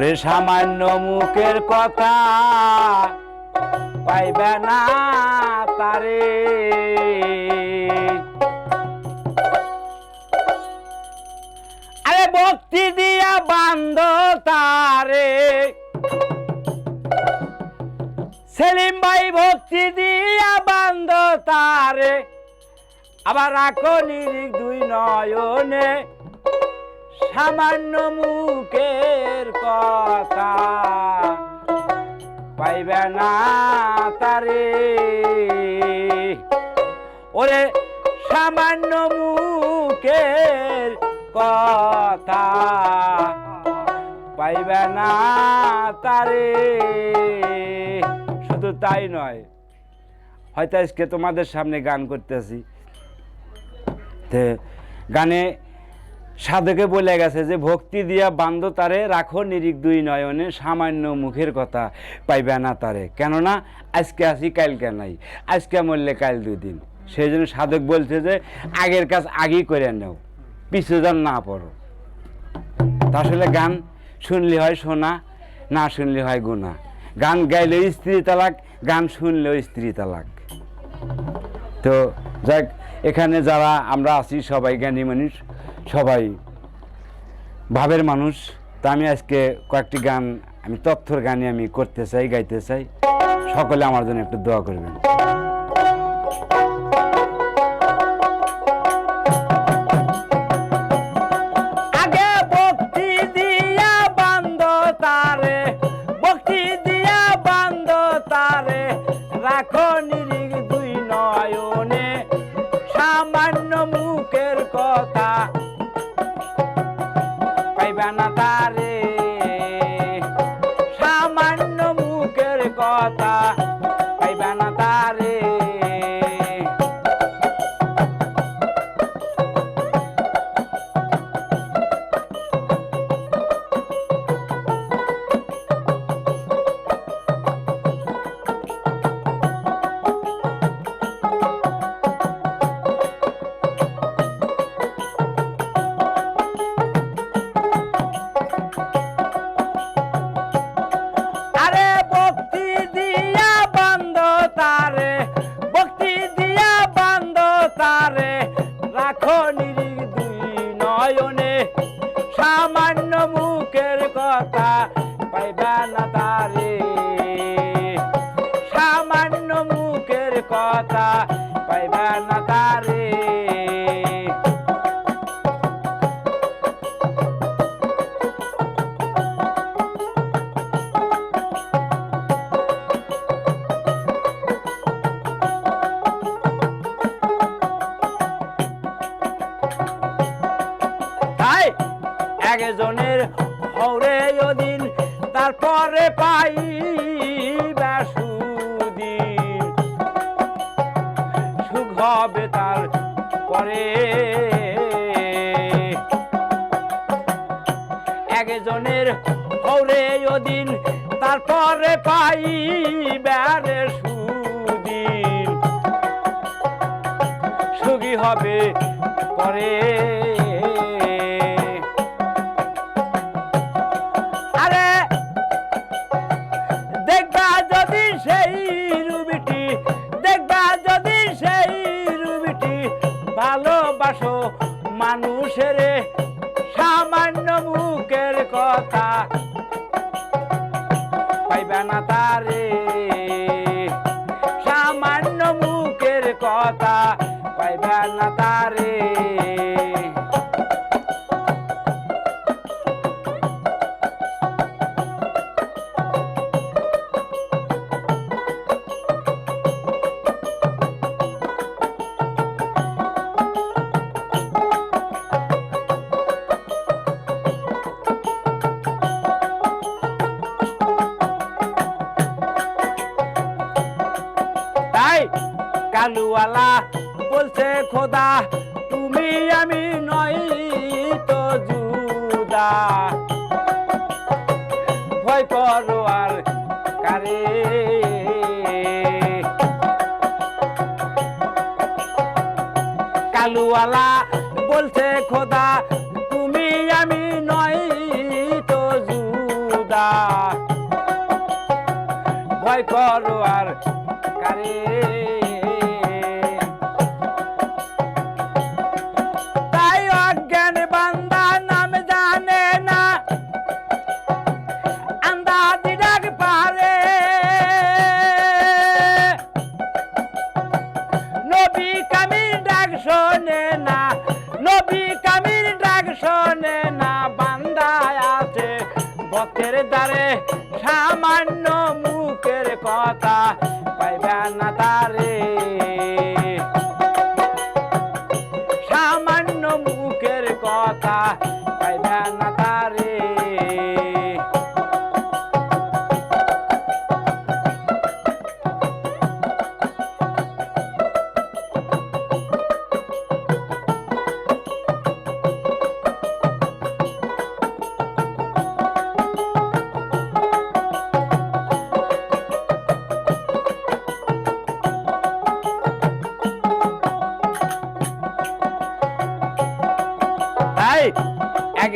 রে সামান্য মুখের কথা পাইবে না তারে। আরে ভক্তি দিয়া বান্ধ তারে। সেলিম ভাই ভক্তি দিয়া বান্ধ তারে। আবার নিরিক দুই নয়নে। সামান্য মুখের কথা পাইবে না তারে। ওরে সামান্য মুখের কথা পাইবে না তারে। শুধু তাই নয়, হয়তো আজকে তোমাদের সামনে গান করতেছি। গানে সাধকে বলে গেছে যে, ভক্তি দিয়া বান্ধ তারে রাখো নিরিক দুই নয়নে, সামান্য মুখের কথা পাইবে না তারে। কেননা, আজকে আসি কালকে নাই। আজকে মরলে কাল দুই দিন। সেই জন্য সাধক বলছে যে, আগের কাজ আগেই করে নেও, পিছু যান না পড়ো। আসলে গান শুনলে হয় শোনা, না শুনলে হয় গুণা। গান গাইলে স্ত্রী তালাক, গান শুনলেও স্ত্রী তালাক। তো যাক, এখানে যারা আমরা আছি সবাই জ্ঞানী মানুষ সবাই ভাবের মানুষ। তা আমি আজকে কয়েকটি গান, আমি তথ্যর গানই আমি করতে চাই, গাইতে চাই। সকলে আমার জন্য একটু দোয়া করবেন। নয়নে সামান্য মুখের কথা পাইবা না তারে। সামান্য মুখের কথা একজনের হরে ওদিন, তারপরে পাই সুখ হবে তার পরে। একজনের হরে ওদিন, তারপরে পাই বেড়ে সুদিন সুখী হবে পরে। ভালোবাসো মানুষের সামান্য মুখের কথা। পাইবে না তারে। সামান্য মুখের কথা পাইবে না তারে। কালুওয়ালা বলছে, খোদা, তুমি আমি নই তো জুদা। ভয় করো আর কারে। কালুওয়ালা বলছে, খোদা, তুমি আমি নই তো জুদা। ভয় করো আর কারে। নবী ডাক শোনে না নবী কামির ডাক শোনে না বান্দায় আছে বতের দ্বারে সামান্য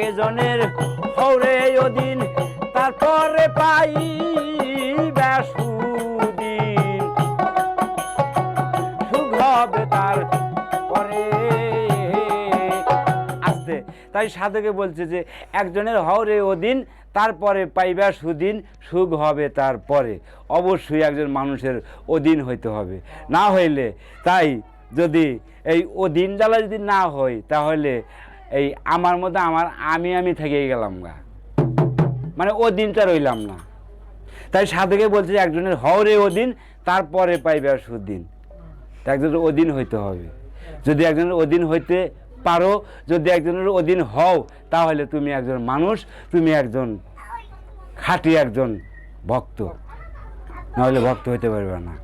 একজনের হরে ওদিন, তারপরে পাই সুদিন সুখ হবে তার পরে আসতে। তাই সাধকে বলছে যে, একজনের হরে ওদিন, তারপরে পাইবা সুদিন সুখ হবে তারপরে অবশ্যই একজন মানুষের অধীন হইতে হবে। না হইলে তাই যদি এই অধীন জ্বালা যদি না হয়, তাহলে এই আমার মধ্যে আমার আমি আমি থেকে গেলাম গা। মানে ও দিনটা রইলাম না। তাই সাধকে বলছে একজনের হরে অধীন তারপরে পাইবে আর সুদিন। একজনের অধীন হইতে হবে। যদি একজনের অধীন হইতে পারো, যদি একজনের অধীন হও, তাহলে তুমি একজন মানুষ, তুমি একজন খাঁটি একজন ভক্ত। নাহলে ভক্ত হইতে পারবে না।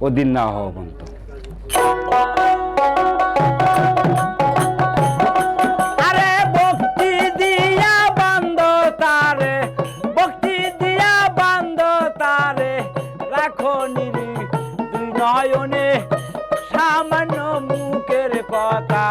অধীন না হওয়া পর্যন্ত। রাখো নিরি নয়নে সামান্য মুখের কথা